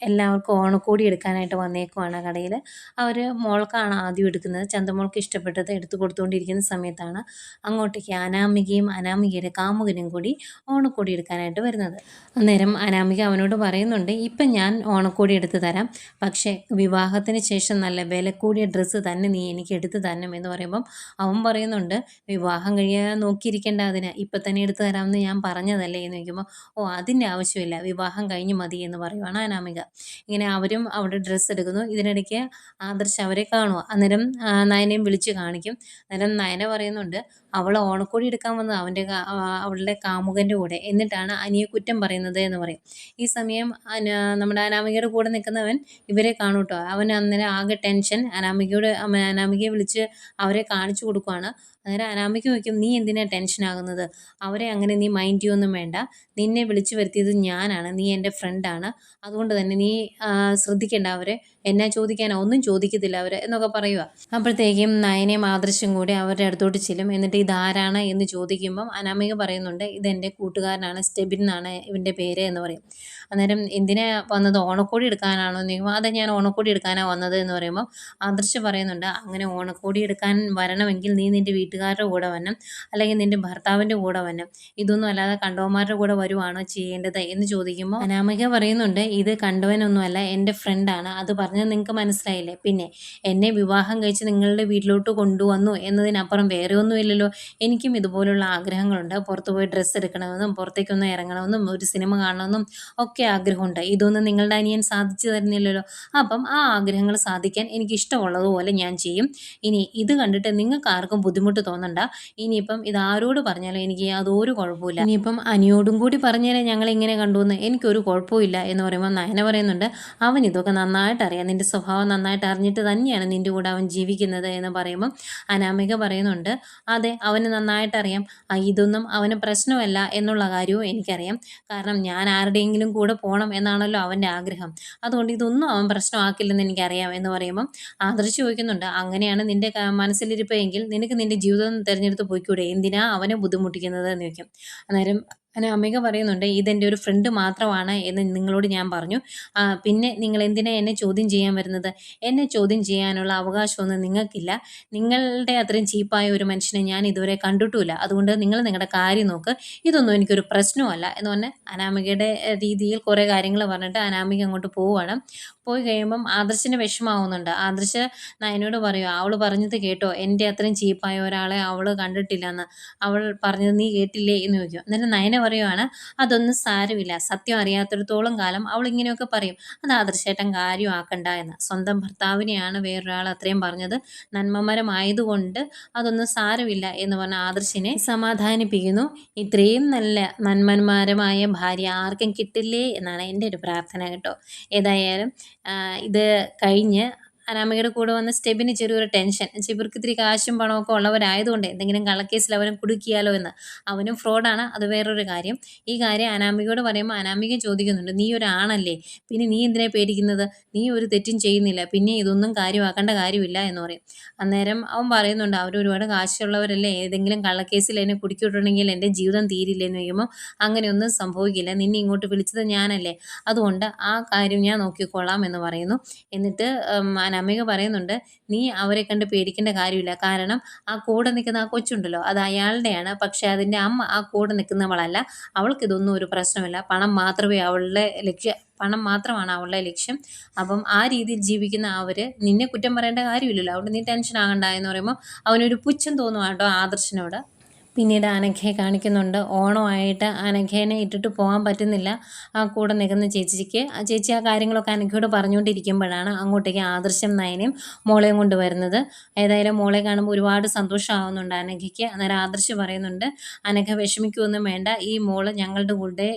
എല്ലാവർക്കും ഓണക്കോടി എടുക്കാനായിട്ട് വന്നേക്കുവാണ് കടയിൽ അവർ മോൾക്കാണ് ആദ്യം എടുക്കുന്നത്. ചന്തമോൾക്ക് ഇഷ്ടപ്പെട്ടത് എടുത്തു കൊടുത്തുകൊണ്ടിരിക്കുന്ന സമയത്താണ് അങ്ങോട്ടേക്ക് അനാമികയും അനാമികയുടെ കാമുകനും കൂടി ഓണക്കോടി എടുക്കാനായിട്ട് വരുന്നത്. അന്നേരം അനാമിക അവനോട് പറയുന്നുണ്ട് ഇപ്പം ഞാൻ ഓണക്കോടി എടുത്ത് തരാം. പക്ഷേ വിവാഹത്തിന് ശേഷം നല്ല വില കൂടിയ ഡ്രസ്സ് തന്നെ നീ എനിക്ക് എടുത്ത് തരണം. എന്ന് പറയുമ്പം അവൻ പറയുന്നുണ്ട് വിവാഹം കഴിയാൻ നോക്കിയിരിക്കേണ്ട അതിന്. ഇപ്പം തന്നെ എടുത്തു തരാമെന്ന് ഞാൻ പറഞ്ഞതല്ലേ? എന്ന് ചോദിക്കുമ്പോൾ ഓ അതിന്റെ ആവശ്യമില്ല. വിവാഹം കഴിഞ്ഞ് മതി എന്ന് പറയുവാണ് അനാമിക. ഇങ്ങനെ അവരും അവിടെ ഡ്രസ്സ് എടുക്കുന്നു. ഇതിനിടയ്ക്ക് ആദർശ് അവരെ കാണുക അന്നേരം നയനയും വിളിച്ച് കാണിക്കും. അന്നേരം നയന പറയുന്നുണ്ട് അവൾ ഓണക്കോടി എടുക്കാൻ വന്നത് അവന്റെ അവളുടെ കാമുകന്റെ കൂടെ. എന്നിട്ടാണ് അനിയെ കുറ്റം പറയുന്നത് എന്ന് പറയും. ഈ സമയം നമ്മുടെ അനാമികയുടെ കൂടെ നിൽക്കുന്നവൻ ഇവരെ കാണും കേട്ടോ അവൻ അന്നേരം ആകെ ടെൻഷൻ അനാമികയോട് അനാമികയെ വിളിച്ച് അവരെ കാണിച്ചു കൊടുക്കുവാണ്. അന്നേരം അനാമിക്ക് ചോദിക്കും നീ എന്തിനാ ടെൻഷൻ ആകുന്നത്? അവരെ അങ്ങനെ നീ മൈൻഡ് ചെയ്യൊന്നും വേണ്ട. നിന്നെ വിളിച്ചു വരുത്തിയത് ഞാനാണ്. നീ എന്റെ ഫ്രണ്ടാണ് അതുകൊണ്ട് തന്നെ നീ ശ്രദ്ധിക്കേണ്ട അവരെ എന്നെ ചോദിക്കാനോ ഒന്നും ചോദിക്കത്തില്ല അവർ എന്നൊക്കെ പറയുക അപ്പോഴത്തേക്കും നയനയും ആദർശം കൂടി അവരുടെ അടുത്തോട്ട് ചെല്ലും. എന്നിട്ട് ഇതാരാണ് എന്ന് ചോദിക്കുമ്പം അനാമിക പറയുന്നുണ്ട് ഇതെന്റെ കൂട്ടുകാരനാണ് സ്റ്റെബിൻ എന്നാണ് ഇവന്റെ പേര് എന്ന് പറയും. അന്നേരം എന്തിനാ വന്നത്? ഓണക്കോടി എടുക്കാനാണോ? എന്ന് ചോദിക്കുമ്പോൾ അതെ ഞാൻ ഓണക്കോടി എടുക്കാനാണ് വന്നത് എന്ന് പറയുമ്പോൾ ആദർശ് പറയുന്നുണ്ട് അങ്ങനെ ഓണക്കോടി എടുക്കാൻ വരണമെങ്കിൽ നീ നിന്റെ വീട്ടുകാരുടെ കൂടെ വരണം അല്ലെങ്കിൽ നിന്റെ ഭർത്താവിന്റെ കൂടെ വരണം. ഇതൊന്നും അല്ലാതെ കണ്ടവന്മാരുടെ കൂടെ വരുവാണോ ചെയ്യേണ്ടത്? എന്ന് ചോദിക്കുമ്പോൾ അനാമിക പറയുന്നുണ്ട് ഇത് കണ്ടവനൊന്നുമല്ല എന്റെ ഫ്രണ്ടാണ് അത് പറഞ്ഞത് നിങ്ങൾക്ക് മനസ്സിലായില്ലേ? പിന്നെ എന്നെ വിവാഹം കഴിച്ച് നിങ്ങളുടെ വീട്ടിലോട്ട് കൊണ്ടുവന്നു എന്നതിനപ്പുറം വേറെ ഒന്നുമില്ലല്ലോ. എനിക്കും ഇതുപോലുള്ള ആഗ്രഹങ്ങളുണ്ട്. പുറത്ത് പോയി ഡ്രസ്സ് എടുക്കണമെന്നും പുറത്തേക്കൊന്ന് ഇറങ്ങണമെന്നും ഒരു സിനിമ കാണണമെന്നും ഒക്കെ ആഗ്രഹമുണ്ട്. ഇതൊന്നും നിങ്ങളുടെ അനിയൻ സാധിച്ചു തരുന്നില്ലല്ലോ. അപ്പം ആ ആഗ്രഹങ്ങൾ സാധിക്കാൻ എനിക്ക് ഇഷ്ടമുള്ളതുപോലെ ഞാൻ ചെയ്യും. ഇനി ഇത് കണ്ടിട്ട് നിങ്ങൾക്ക് ആർക്കും ബുദ്ധിമുട്ട് തോന്നണ്ട. ഇനിയിപ്പം ഇത് ആരോട് പറഞ്ഞാലും എനിക്ക് യാതൊരു കുഴപ്പമില്ല ഇനിയിപ്പം അനിയോടും കൂടി പറഞ്ഞാലേ ഞങ്ങൾ ഇങ്ങനെ കണ്ടുവന്ന് എനിക്കൊരു കുഴപ്പമില്ല എന്ന് പറയുമ്പോൾ നയന പറയുന്നുണ്ട് അവൻ ഇതൊക്കെ നന്നായിട്ട് അറിയാം നിന്റെ സ്വഭാവം നന്നായിട്ട് അറിഞ്ഞിട്ട് തന്നെയാണ് നിന്റെ കൂടെ അവൻ ജീവിക്കുന്നത് എന്ന് പറയുമ്പം അനാമിക പറയുന്നുണ്ട്. അതെ അവന് നന്നായിട്ടറിയാം ഇതൊന്നും അവന് പ്രശ്നമല്ല എന്നുള്ള കാര്യവും എനിക്കറിയാം. കാരണം ഞാൻ ആരുടെയെങ്കിലും കൂടെ പോകണം എന്നാണല്ലോ അവന്റെ ആഗ്രഹം. അതുകൊണ്ട് ഇതൊന്നും അവൻ പ്രശ്നമാക്കില്ലെന്ന് എനിക്കറിയാം എന്ന് പറയുമ്പം ആദർശ് ചോദിക്കുന്നുണ്ട്. അങ്ങനെയാണ് നിന്റെ മനസ്സിലിരിപ്പെങ്കിൽ നിനക്ക് നിന്റെ ജീവിതം തിരഞ്ഞെടുത്ത് പോയിക്കൂടെ? എന്തിനാ അവനെ ബുദ്ധിമുട്ടിക്കുന്നത് എന്ന് ചോദിക്കും. അന്നേരം അങ്ങനെ അമ്മിക പറയുന്നുണ്ട് ഇതെന്റെ ഒരു ഫ്രണ്ട് മാത്രമാണ് എന്ന് നിങ്ങളോട് ഞാൻ പറഞ്ഞു. പിന്നെ നിങ്ങൾ എന്തിനാ എന്നെ ചോദ്യം ചെയ്യാൻ വരുന്നത്? എന്നെ ചോദ്യം ചെയ്യാനുള്ള അവകാശമൊന്നും നിങ്ങൾക്കില്ല. നിങ്ങളുടെ അത്രയും ചീപ്പായ ഒരു മനുഷ്യനെ ഞാൻ ഇതുവരെ കണ്ടിട്ടുമില്ല. അതുകൊണ്ട് നിങ്ങൾ നിങ്ങളുടെ കാര്യം നോക്ക്. ഇതൊന്നും എനിക്കൊരു പ്രശ്നമല്ല എന്ന് പറഞ്ഞാൽ അനാമികയുടെ രീതിയിൽ കുറേ കാര്യങ്ങൾ പറഞ്ഞിട്ട് അനാമിക അങ്ങോട്ട് പോവുകയാണ്. പോയി കഴിയുമ്പം ആദർശിന് വിഷമാവുന്നുണ്ട് ആദർശ് നയനോട് പറയുമോ അവൾ പറഞ്ഞത് കേട്ടോ. എന്റെ അത്രയും ചീപ്പായ ഒരാളെ അവൾ കണ്ടിട്ടില്ലെന്ന്. അവൾ പറഞ്ഞത് നീ കേട്ടില്ലേ? എന്ന് ചോദിക്കും. എന്നിട്ട് നയന പറയുവാണ് അതൊന്നും സാരമില്ല. സത്യം അറിയാത്തിടത്തോളം കാലം അവൾ ഇങ്ങനെയൊക്കെ പറയും. അത് ആദർശേട്ടൻ കാര്യമാക്കണ്ട എന്ന്. സ്വന്തം ഭർത്താവിനെയാണ് വേറൊരാൾ അത്രയും പറഞ്ഞത്. നന്മമരമായതുകൊണ്ട് അതൊന്നും സാരമില്ല എന്ന് പറഞ്ഞ ആദർശിനെ സമാധാനിപ്പിക്കുന്നു. ഇത്രയും നല്ല നന്മന്മാരമായ ഭാര്യ ആർക്കും കിട്ടില്ലേ? എന്നാണ് എന്റെ ഒരു പ്രാർത്ഥന കേട്ടോ. ഏതായാലും ഇത് കഴിഞ്ഞ് അനാമികയുടെ കൂടെ വന്ന സ്റ്റെബിന് ചെറിയൊരു ടെൻഷൻ. ഇവർക്ക് ഇത്തിരി കാശും പണമൊക്കെ ഉള്ളവരായതുകൊണ്ട് എന്തെങ്കിലും കള്ളക്കേസിൽ അവരും കുടുക്കിയാലോ എന്ന്. അവനും ഫ്രോഡാണ്. അത് വേറൊരു കാര്യം. ഈ കാര്യം അനാമികയോട് പറയുമ്പോൾ അനാമിക ചോദിക്കുന്നുണ്ട് നീ ഒരാണല്ലേ? പിന്നെ നീ എന്തിനെ പേടിക്കുന്നത്? നീ ഒരു തെറ്റും ചെയ്യുന്നില്ല. പിന്നെ ഇതൊന്നും കാര്യമാക്കേണ്ട കാര്യമില്ല എന്ന് പറയും. അന്നേരം അവൻ പറയുന്നുണ്ട് അവർ ഒരുപാട് കാശുള്ളവരല്ലേ? ഏതെങ്കിലും കള്ളക്കേസിൽ എന്നെ കുടുക്കിയിട്ടുണ്ടെങ്കിൽ എന്റെ ജീവിതം തീരില്ല എന്ന് ചോദിക്കുമ്പോൾ അങ്ങനെയൊന്നും സംഭവിക്കില്ല. നിന്നെ ഇങ്ങോട്ട് വിളിച്ചത് ഞാനല്ലേ? അതുകൊണ്ട് ആ കാര്യം ഞാൻ നോക്കിക്കൊള്ളാം എന്ന് പറയുന്നു. എന്നിട്ട് പറയുന്നുണ്ട് നീ അവരെ കണ്ട് പേടിക്കേണ്ട കാര്യമില്ല. കാരണം ആ കൂടെ നിൽക്കുന്ന ആ കൊച്ചുണ്ടല്ലോ അത് അയാളുടെയാണ്. പക്ഷെ അതിന്റെ അമ്മ ആ കൂടെ നിൽക്കുന്നവളല്ല. അവൾക്ക് ഇതൊന്നും ഒരു പ്രശ്നമില്ല. പണം മാത്രമേ അവളുടെ ലക്ഷ്യ പണം മാത്രമാണ് അവളുടെ ലക്ഷ്യം. അപ്പം ആ രീതിയിൽ ജീവിക്കുന്ന അവർ നിന്നെ കുറ്റം പറയേണ്ട കാര്യമില്ലല്ലോ. അതുകൊണ്ട് നീ ടെൻഷൻ ആകണ്ട എന്ന് പറയുമ്പോൾ അവനൊരു പുച്ഛം തോന്നുവാട്ടോ ആദർശനോട്. പിന്നീട് അനഘയെ കാണിക്കുന്നുണ്ട്. ഓണമായിട്ട് അനഘേനെ ഇട്ടിട്ട് പോകാൻ പറ്റുന്നില്ല. ആ കൂടെ നിൽക്കുന്ന ചേച്ചിക്ക്. ആ ചേച്ചി ആ കാര്യങ്ങളൊക്കെ അനഘയോട് പറഞ്ഞുകൊണ്ടിരിക്കുമ്പോഴാണ് അങ്ങോട്ടേക്ക് ആദർശം നയനയും മോളെയും കൊണ്ട് വരുന്നത് ഏതായാലും മോളെ കാണുമ്പോൾ ഒരുപാട് സന്തോഷമാവുന്നുണ്ട് അനഘയ്ക്ക്. അന്നേരം ആദർശ് പറയുന്നുണ്ട് അനഘ വിഷമിക്കുമൊന്നും വേണ്ട. ഈ മോൾ ഞങ്ങളുടെ കൂടെ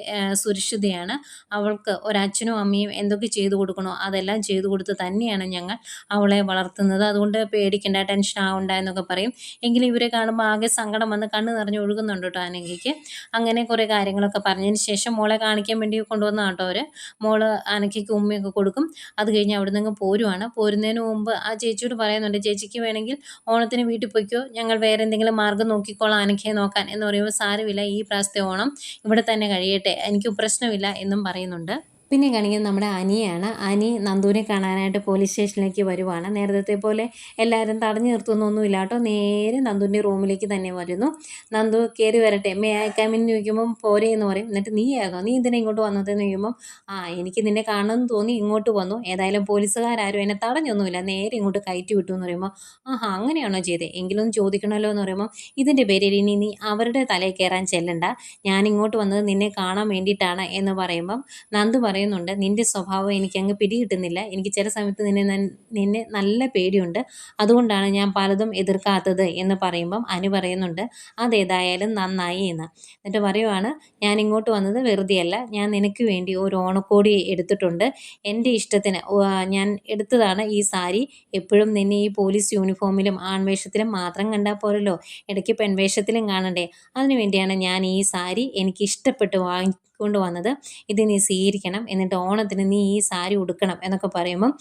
സുരക്ഷിതയാണ്. അവൾക്ക് ഒരച്ഛനും അമ്മയും എന്തൊക്കെ ചെയ്തു കൊടുക്കണോ അതെല്ലാം ചെയ്തു കൊടുത്ത് തന്നെയാണ് ഞങ്ങൾ അവളെ വളർത്തുന്നത്. അതുകൊണ്ട് പേടിക്കേണ്ട ടെൻഷൻ ആവണ്ട എന്നൊക്കെ പറയും. എങ്കിലും ഇവരെ കാണുമ്പോൾ ആകെ സങ്കടം വന്ന് കണ്ണ് നിറഞ്ഞ് ഒഴുകുന്നുണ്ട് കേട്ടോ അനഘയ്ക്ക് അങ്ങനെ കുറേ കാര്യങ്ങളൊക്കെ പറഞ്ഞതിന് ശേഷം മോളെ കാണിക്കാൻ വേണ്ടി കൊണ്ടുവന്ന കേട്ടോ അവർ മോൾ അനഘയ്ക്ക് ഉമ്മയൊക്കെ കൊടുക്കും. അത് കഴിഞ്ഞ് അവിടെ നിന്ന് പോരുവാണ്. പോരുന്നതിന് മുമ്പ് ആ ചേച്ചിയോട് പറയുന്നുണ്ട് ചേച്ചിക്ക് വേണമെങ്കിൽ ഓണത്തിന് വീട്ടിൽ പോയിക്കോ. ഞങ്ങൾ വേറെ എന്തെങ്കിലും മാർഗം നോക്കിക്കോളാം അനഘയെ നോക്കാൻ. എന്ന് പറയുമ്പോൾ സാരമില്ല ഈ പ്രാവശ്യത്തെ ഓണം ഇവിടെ തന്നെ കഴിയട്ടെ. എനിക്ക് പ്രശ്നമില്ല എന്നും പറയുന്നുണ്ട്. പിന്നെ കാണിക്കുന്നത് നമ്മുടെ അനിയാണ്. അനി നന്ദുവിനെ കാണാനായിട്ട് പോലീസ് സ്റ്റേഷനിലേക്ക് വരുവാണ്. നേരത്തെ പോലെ എല്ലാവരും തടഞ്ഞു നിർത്തുന്നൊന്നുമില്ല കേട്ടോ. നേരെ നന്ദുവിന്റെ റൂമിലേക്ക് തന്നെ വരുന്നു. നന്ദു കയറി വരട്ടെ. മേ കമ്മിന് ചോദിക്കുമ്പം പോരെ എന്ന് പറയും. എന്നിട്ട് നീ ആകോ? നീ ഇതിനെ ഇങ്ങോട്ട് വന്നതെന്ന് ചോദിക്കുമ്പം ആ എനിക്ക് നിന്നെ കാണണമെന്ന് തോന്നി ഇങ്ങോട്ട് വന്നു. ഏതായാലും പോലീസുകാരും എന്നെ തടഞ്ഞൊന്നുമില്ല. നേരെ ഇങ്ങോട്ട് കയറ്റി വിട്ടു എന്ന് പറയുമ്പോൾ ആഹാ അങ്ങനെയാണോ ചെയ്തത് എങ്കിലും ചോദിക്കണമല്ലോ എന്ന് പറയുമ്പോൾ ഇതിന്റെ പേരിൽ ഇനി നീ അവരുടെ തലയിൽ കയറാൻ ചെല്ലണ്ട. ഞാൻ ഇങ്ങോട്ട് വന്നത് നിന്നെ കാണാൻ വേണ്ടിയിട്ടാണ് എന്ന് പറയുമ്പം നന്ദു പറയും പറയുന്നുണ്ട്. നിന്റെ സ്വഭാവം എനിക്ക് അങ്ങ് പിടികിട്ടുന്നില്ല. എനിക്ക് ചില സമയത്ത് നിന്നെ നിന്നെ നല്ല പേടിയുണ്ട്. അതുകൊണ്ടാണ് ഞാൻ പലതും എതിർക്കാത്തത് എന്ന് പറയുമ്പം അനു പറയുന്നുണ്ട്. അതേതായാലും നന്നായി എന്ന്. എന്നിട്ട് പറയുവാണ് ഞാൻ ഇങ്ങോട്ട് വന്നത് വെറുതെയല്ല. ഞാൻ നിനക്ക് വേണ്ടി ഒരു ഓണക്കോടി എടുത്തിട്ടുണ്ട്. എന്റെ ഇഷ്ടത്തിന് ഞാൻ എടുത്തതാണ് ഈ സാരി. എപ്പോഴും നിന്നെ ഈ പോലീസ് യൂണിഫോമിലും ആൺവേഷത്തിലും മാത്രം കണ്ടാൽ പോരല്ലോ. ഇടയ്ക്ക് പെൺവേഷത്തിലും കാണണ്ടേ? അതിനു വേണ്ടിയാണ് ഞാൻ ഈ സാരി എനിക്ക് ഇഷ്ടപ്പെട്ട് വാങ്ങി കൊണ്ടുവന്നത്. ഇത് നീ സ്വീകരിക്കണം. എന്നിട്ട് ഓണത്തിന് നീ ഈ സാരി ഉടുക്കണം എന്നൊക്കെ പറയുമ്പം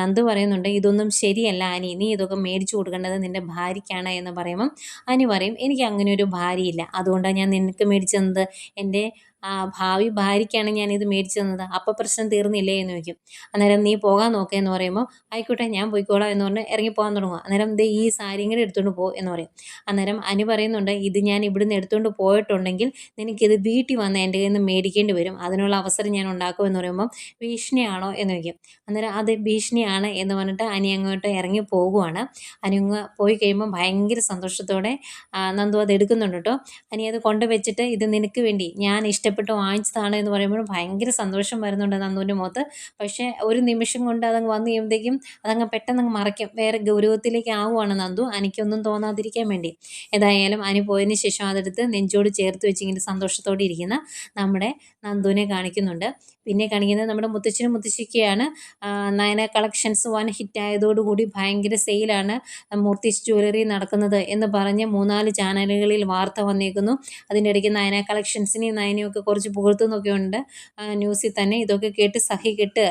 നന്ദു പറയുന്നുണ്ട് ഇതൊന്നും ശരിയല്ല അനി. നീ ഇതൊക്കെ മേടിച്ചു കൊടുക്കേണ്ടത് നിന്റെ ഭാര്യയ്ക്കാണ് എന്ന് പറയുമ്പം അനി പറയും എനിക്ക് അങ്ങനെ ഒരു ഭാര്യയില്ല. അതുകൊണ്ടാണ് ഞാൻ നിനക്ക് മേടിച്ചു തന്നത് എന്റെ ഭാവി ഭാര്യയ്ക്കാണ് ഞാനിത് മേടിച്ചു തന്നത്. അപ്പം പ്രശ്നം തീർന്നില്ലേ എന്ന് ചോദിക്കും. അന്നേരം നീ പോകാൻ നോക്കുക എന്ന് പറയുമ്പോൾ ആയിക്കോട്ടെ ഞാൻ പോയിക്കോളാം എന്ന് പറഞ്ഞ് ഇറങ്ങി പോകാൻ തുടങ്ങും. അന്നേരം ദേ ഈ സാരിയും കൂടെ എടുത്തുകൊണ്ട് പോ എന്ന് പറയും. അന്നേരം അനു പറയുന്നുണ്ട് ഇത് ഞാൻ ഇവിടുന്ന് എടുത്തുകൊണ്ട് പോയിട്ടുണ്ടെങ്കിൽ നിനക്കിത് വീട്ടിൽ വന്ന് എന്റെ കയ്യിൽ നിന്ന് മേടിക്കേണ്ടി വരും. അതിനുള്ള അവസരം ഞാൻ ഉണ്ടാക്കും എന്ന് പറയുമ്പം ഭീഷണിയാണോ എന്ന് ചോദിക്കും. അന്നേരം അത് ഭീഷണിയാണ് എന്ന് പറഞ്ഞിട്ട് അനി അങ്ങോട്ട് ഇറങ്ങി പോകുവാണ്. അനി പോയി കഴിയുമ്പോൾ ഭയങ്കര സന്തോഷത്തോടെ നന്ദു അത് എടുക്കുന്നുണ്ട് കേട്ടോ. അനി അത് കൊണ്ടുവച്ചിട്ട് ഇത് നിനക്ക് വേണ്ടി ഞാൻ ഇഷ്ടം ഇഷ്ടപ്പെട്ട് വാങ്ങിച്ചതാണ് എന്ന് പറയുമ്പോൾ ഭയങ്കര സന്തോഷം വരുന്നുണ്ട് നന്ദുവിന്റെ മുഖത്ത്. പക്ഷേ ഒരു നിമിഷം കൊണ്ട് അതങ്ങ് വന്നു കഴിയുമ്പോഴത്തേക്കും അതങ്ങ് പെട്ടെന്ന് അങ്ങ് മറയ്ക്കും. വേറെ ഗൗരവത്തിലേക്ക് ആവുകയാണ് നന്ദു. എനിക്കൊന്നും തോന്നാതിരിക്കാൻ വേണ്ടി. ഏതായാലും അനി പോയതിന് ശേഷം അതെടുത്ത് നെഞ്ചോട് ചേർത്ത് വെച്ച് ഇങ്ങനെ സന്തോഷത്തോടെ ഇരിക്കുന്ന നമ്മുടെ നന്ദുവിനെ കാണിക്കുന്നുണ്ട്. പിന്നെ കാണിക്കുന്നത് നമ്മുടെ മുത്തച്ഛനും മുത്തശ്ശിക്കയാണ് നയന കളക്ഷൻസ് വൺ ഹിറ്റ് ആയതോടുകൂടി ഭയങ്കര സെയിലാണ് മൂർത്തിസ് ജ്വല്ലറി നടക്കുന്നത് എന്ന് പറഞ്ഞ് മൂന്നാൽ ചാനലുകളിൽ വാർത്ത വന്നേക്കുന്നു. അതിന്റെ ഇടയ്ക്ക് നയന കളക്ഷൻസിനെയും നയനയും ഒക്കെ കുറച്ച് പുകഴ്ത്തുന്നൊക്കെ ഉണ്ട്. ന്യൂസിൽ തന്നെ ഇതൊക്കെ കേട്ട് സഹി കെട്ട്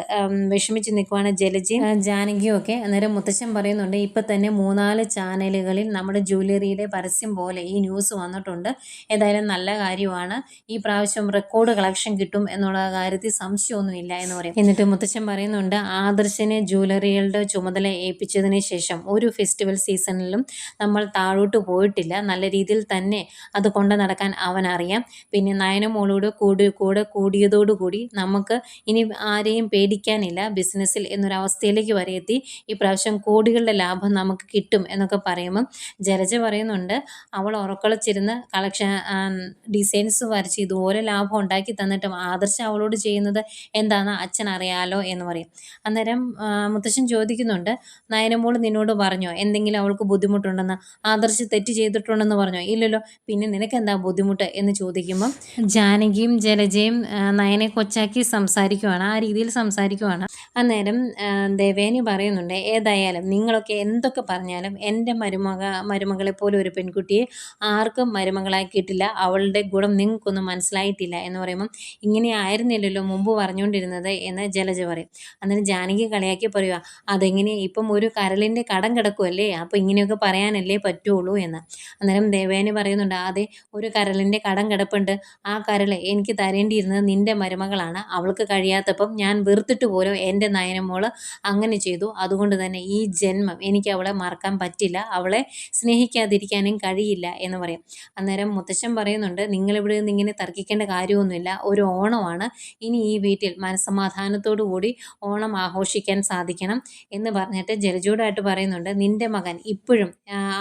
വിഷമിച്ച് നിൽക്കുവാണ് ജലജയും ജാനകിയും ഒക്കെ അന്നേരം മുത്തശ്ശൻ പറയുന്നുണ്ട് ഇപ്പം തന്നെ മൂന്നാൽ ചാനലുകളിൽ നമ്മുടെ ജ്വല്ലറിയുടെ പരസ്യം പോലെ ഈ ന്യൂസ് വന്നിട്ടുണ്ട്. ഏതായാലും നല്ല കാര്യമാണ്. ഈ പ്രാവശ്യം റെക്കോർഡ് കളക്ഷൻ കിട്ടും എന്നുള്ള കാര്യത്തിൽ സംശയമൊന്നുമില്ല എന്ന് പറയും. എന്നിട്ട് മുത്തച്ഛൻ പറയുന്നുണ്ട് ആദർശനെ ജ്വല്ലറികളുടെ ചുമതല ഏൽപ്പിച്ചതിന് ശേഷം ഒരു ഫെസ്റ്റിവൽ സീസണിലും നമ്മൾ താഴോട്ട് പോയിട്ടില്ല. നല്ല രീതിയിൽ തന്നെ അത് കൊണ്ട് നടക്കാൻ അവൻ അറിയാം പിന്നെ നയനമോളോട് കൂടി കൂടെ കൂടിയതോടുകൂടി നമുക്ക് ഇനി ആരെയും പേടിക്കാനില്ല. ബിസിനസ്സിൽ എന്നൊരവസ്ഥയിലേക്ക് വരെ എത്തി. ഈ പ്രാവശ്യം കോടികളുടെ ലാഭം നമുക്ക് കിട്ടും എന്നൊക്കെ പറയുമ്പം ജലജ പറയുന്നുണ്ട് അവൾ ഉറക്കളച്ചിരുന്ന് കളക്ഷൻ ഡിസൈൻസ് വരച്ച് ഇതുപോലെ ലാഭം ഉണ്ടാക്കി തന്നിട്ടും ആദർശം അവളോട് ചെയ്യുന്നത് എന്താണ് അച്ഛൻ അറിയാലോ? എന്ന് പറയും. അന്നേരം മുത്തശ്ശൻ ചോദിക്കുന്നുണ്ട് നയനമോൾ നിന്നോട് പറഞ്ഞോ? എന്തെങ്കിലും അവൾക്ക് ബുദ്ധിമുട്ടുണ്ടെന്ന്? ആദർശ് തെറ്റ് ചെയ്തിട്ടുണ്ടെന്ന് പറഞ്ഞോ? ഇല്ലല്ലോ പിന്നെ നിനക്ക് എന്താ ബുദ്ധിമുട്ട്? എന്ന് ചോദിക്കുമ്പം ജാനകിയും ജലജയും നയനെ കൊച്ചാക്കി സംസാരിക്കുവാണ് ആ രീതിയിൽ സംസാരിക്കുവാണ്. അന്നേരം ദേവേനി പറയുന്നുണ്ട് ഏതായാലും നിങ്ങളൊക്കെ എന്തൊക്കെ പറഞ്ഞാലും എന്റെ മരുമക മരുമകളെ പോലെ ഒരു പെൺകുട്ടിയെ ആർക്കും കിട്ടില്ല അവളുടെ ഗുണം നിങ്ങൾക്കൊന്നും മനസ്സിലായിട്ടില്ല. എന്ന് പറയുമ്പം ഇങ്ങനെ ആയിരുന്നില്ലല്ലോ മുമ്പ് പറഞ്ഞുകൊണ്ടിരുന്നത് എന്ന് ജലജ പറയും. അന്നേരം ജാനകി കളിയാക്കി പറയുക അതെങ്ങനെ? ഇപ്പം ഒരു കരളിന്റെ കടം കിടക്കുമല്ലേ അപ്പോൾ ഇങ്ങനെയൊക്കെ പറയാനല്ലേ പറ്റുള്ളൂ എന്ന്. അന്നേരം ദേവേനി പറയുന്നുണ്ട് അതെ ഒരു കരളിന്റെ കടം കിടപ്പുണ്ട്. ആ കരൾ എനിക്ക് തരേണ്ടിയിരുന്നത് നിന്റെ മരുമകളാണ്. അവൾക്ക് കഴിയാത്തപ്പം ഞാൻ വെറുത്തിട്ട് പോലും എന്റെ നയനമോൾ അങ്ങനെ ചെയ്തു. അതുകൊണ്ട് തന്നെ ഈ ജന്മം എനിക്ക് അവളെ മറക്കാൻ പറ്റില്ല. അവളെ സ്നേഹിക്കാതിരിക്കാനും കഴിയില്ല എന്ന് പറയും. അന്നേരം മുത്തശ്ശൻ പറയുന്നുണ്ട് നിങ്ങളിവിടെ നിന്ന് ഇങ്ങനെ തർക്കിക്കേണ്ട കാര്യമൊന്നുമില്ല. ഒരു ഓണമാണ്. ഇനി ഈ വീട്ടിൽ മനസ്സമാധാനത്തോടു കൂടി ഓണം ആഘോഷിക്കാൻ സാധിക്കണം. എന്ന് പറഞ്ഞിട്ട് ജലജോടായിട്ട് പറയുന്നുണ്ട് നിന്റെ മകൻ ഇപ്പോഴും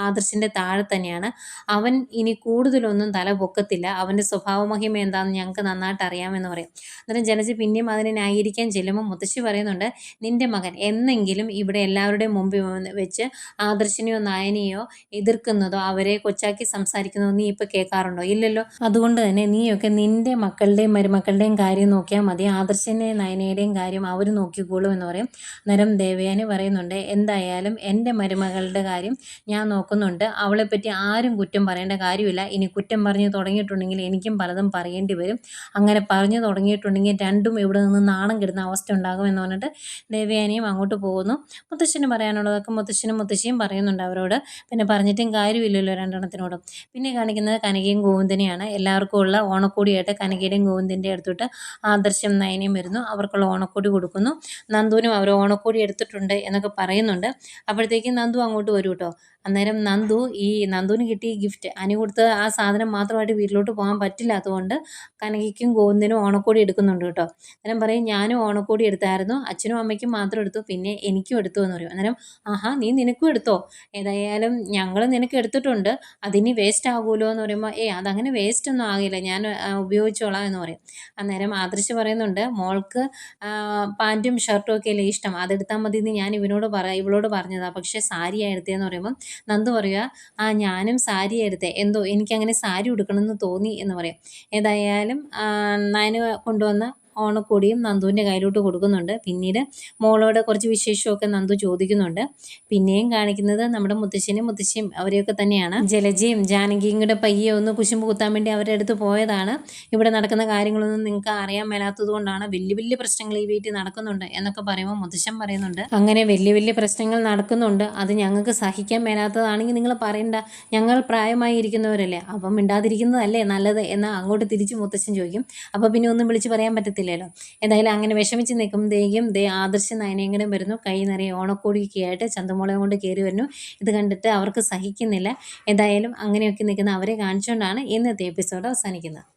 ആദർശിന്റെ താഴെ തന്നെയാണ്. അവൻ ഇനി കൂടുതലൊന്നും തല പൊക്കത്തില്ല. അവന്റെ സ്വഭാവ മഹിമ എന്താണെന്ന് ഞങ്ങൾക്ക് നന്നായിട്ട് അറിയാമെന്ന് പറയും. അന്നേരം ജനജി പിന്നെയും അതിനെ ന്യായീകരിക്കാൻ ചെല്ലുമ്പോൾ മുത്തശ്ശി പറയുന്നുണ്ട് നിന്റെ മകൻ എന്നെങ്കിലും ഇവിടെ എല്ലാവരുടെയും മുമ്പിൽ വെച്ച് ആദർശിനെയോ നയനെയോ എതിർക്കുന്നതോ അവരെ കൊച്ചാക്കി സംസാരിക്കുന്നതോ നീ ഇപ്പോൾ കേൾക്കാറുണ്ടോ? ഇല്ലല്ലോ. അതുകൊണ്ട് തന്നെ നീയൊക്കെ നിന്റെ മക്കളുടെയും മരുമക്കളുടെയും കാര്യം നോക്കിയാൽ മതി. ആദർശിന്റെയും നയനയുടെയും കാര്യം അവർ നോക്കിക്കോളും എന്ന് പറയും. അന്നേരം ദേവയാനി പറയുന്നുണ്ട് എന്തായാലും എന്റെ മരുമകളുടെ കാര്യം ഞാൻ നോക്കുന്നുണ്ട്. അവളെപ്പറ്റി ആരും കുറ്റം പറയേണ്ട കാര്യമില്ല. ഇനി കുറ്റം പറഞ്ഞു തുടങ്ങിയിട്ടുണ്ടെങ്കിൽ എനിക്കും പലതും പറയേണ്ടി വരും. അങ്ങനെ പറഞ്ഞു തുടങ്ങിയിട്ടുണ്ടെങ്കിൽ രണ്ടും ഇവിടെ നിന്ന് നാണം കിടുന്ന അവസ്ഥ ഉണ്ടാകുമെന്ന് പറഞ്ഞിട്ട് ദേവയാനിയും അങ്ങോട്ട് പോകുന്നു. മുത്തശ്ശന് പറയാനുള്ളതൊക്കെ മുത്തശ്ശനും മുത്തശ്ശിയും പറയുന്നുണ്ട് അവരോട്. പിന്നെ പറഞ്ഞിട്ടും കാര്യമില്ലല്ലോ രണ്ടെണ്ണത്തിനോടും. പിന്നെ കാണിക്കുന്നത് കനകയും ഗോവിന്ദനെയാണ്. എല്ലാവർക്കും ഉള്ള ഓണക്കോടിയായിട്ട് കനകയുടെയും ഗോവിന്ദന്റെ അടുത്തോട്ട് ആദർശം നയനയും വരുന്നു. അവർക്കുള്ള ഓണക്കോടി കൊടുക്കുന്നു. നന്ദുവിനും അവർ ഓണക്കോടി എടുത്തിട്ടുണ്ട് എന്നൊക്കെ പറയുന്നുണ്ട്. അപ്പോഴത്തേക്കും നന്ദു അങ്ങോട്ട് വരും കേട്ടോ അന്നേരം നന്ദു ഈ നന്ദുവിന് കിട്ടിയ ഗിഫ്റ്റ് അനി കൊടുത്ത ആ സാധനം മാത്രമായിട്ട് വീട്ടിലോട്ട് പോകാൻ പറ്റില്ലാത്തതുകൊണ്ട് കനകയ്ക്കും ഗോവിന്ദനും ഓണക്കോടി എടുക്കുന്നുണ്ട് കേട്ടോ. അന്നേരം പറയും ഞാനും ഓണക്കോടി എടുത്തായിരുന്നു. അച്ഛനും അമ്മയ്ക്കും മാത്രം എടുത്തു. പിന്നെ എനിക്കും എടുത്തു എന്ന് പറയും. അന്നേരം ആഹാ നീ നിനക്കും എടുത്തോ? ഏതായാലും ഞങ്ങൾ നിനക്ക് എടുത്തിട്ടുണ്ട്. അതിനി വേസ്റ്റ് ആകുമല്ലോ എന്ന് പറയുമ്പോൾ ഏ അതങ്ങനെ വേസ്റ്റ് ഒന്നും ആകില്ല. ഞാൻ ഉപയോഗിച്ചോളാം എന്ന് പറയും. അന്നേരം ആദർശ് പറയുന്നുണ്ട് മോൾക്ക് പാന്റും ഷർട്ടും ഒക്കെ അല്ലേ ഇഷ്ടം? അതെടുത്താൽ മതി എന്ന് ഞാൻ ഇവനോട് പറ ഇവളോട് പറഞ്ഞതാണ് പക്ഷേ സാരി എടുത്തതെന്ന് പറയുമ്പോൾ നന്ദു പറയുക ആ ഞാനും സാരി എടുത്തേ എന്തോ എനിക്കങ്ങനെ സാരി ഉടുക്കണമെന്ന് തോന്നി എന്ന് പറയും. ഏതായാലും ആ, നയന് കൊണ്ടുവന്ന ഓണക്കോടിയും നന്ദുവിന്റെ കയ്യിലോട്ട് കൊടുക്കുന്നുണ്ട്. പിന്നീട് മോളോട് കുറച്ച് വിശേഷമൊക്കെ നന്ദു ചോദിക്കുന്നുണ്ട്. പിന്നെയും കാണിക്കുന്നത് നമ്മുടെ മുത്തശ്ശനും മുത്തശ്ശിയും അവരെയൊക്കെ തന്നെയാണ്. ജലജയും ജാനകിയും കൂടെ പയ്യെ ഒന്ന് കുശുമ്പ് കുത്താൻ വേണ്ടി അവരുടെ അടുത്ത് പോയതാണ്. ഇവിടെ നടക്കുന്ന കാര്യങ്ങളൊന്നും നിങ്ങൾക്ക് അറിയാൻ മേലാത്തത് കൊണ്ടാണ് വലിയ വലിയ പ്രശ്നങ്ങൾ ഈ വീട്ടിൽ നടക്കുന്നുണ്ട് എന്നൊക്കെ പറയുമ്പോൾ മുത്തശ്ശൻ പറയുന്നുണ്ട്. അങ്ങനെ വലിയ വലിയ പ്രശ്നങ്ങൾ നടക്കുന്നുണ്ട്. അത് ഞങ്ങൾക്ക് സഹിക്കാൻ മേലാത്തതാണെങ്കിൽ നിങ്ങൾ പറയണ്ട. ഞങ്ങൾ പ്രായമായി ഇരിക്കുന്നവരല്ലേ. അപ്പം മിണ്ടാതിരിക്കുന്നതല്ലേ നല്ലത് എന്നാൽ അങ്ങോട്ട് തിരിച്ച് മുത്തശ്ശൻ ചോദിക്കും. അപ്പോൾ പിന്നെ ഒന്നും വിളിച്ച് പറയാൻ പറ്റത്തില്ലല്ലോ എന്തായാലും അങ്ങനെ വിഷമിച്ച് നിൽക്കുമ്പോഴത്തേക്കും ദേ ആദർശ നയനങ്ങളും വരുന്നു. കൈ നിറയെ ഓണക്കോടിയൊക്കെ ആയിട്ട് ചന്തമുളയും കൊണ്ട് കയറി വരുന്നു. ഇത് കണ്ടിട്ട് അവർക്ക് സഹിക്കുന്നില്ല. എന്തായാലും അങ്ങനെയൊക്കെ നിൽക്കുന്ന അവരെ കാണിച്ചുകൊണ്ടാണ് ഇന്നത്തെ എപ്പിസോഡ് അവസാനിക്കുന്നത്.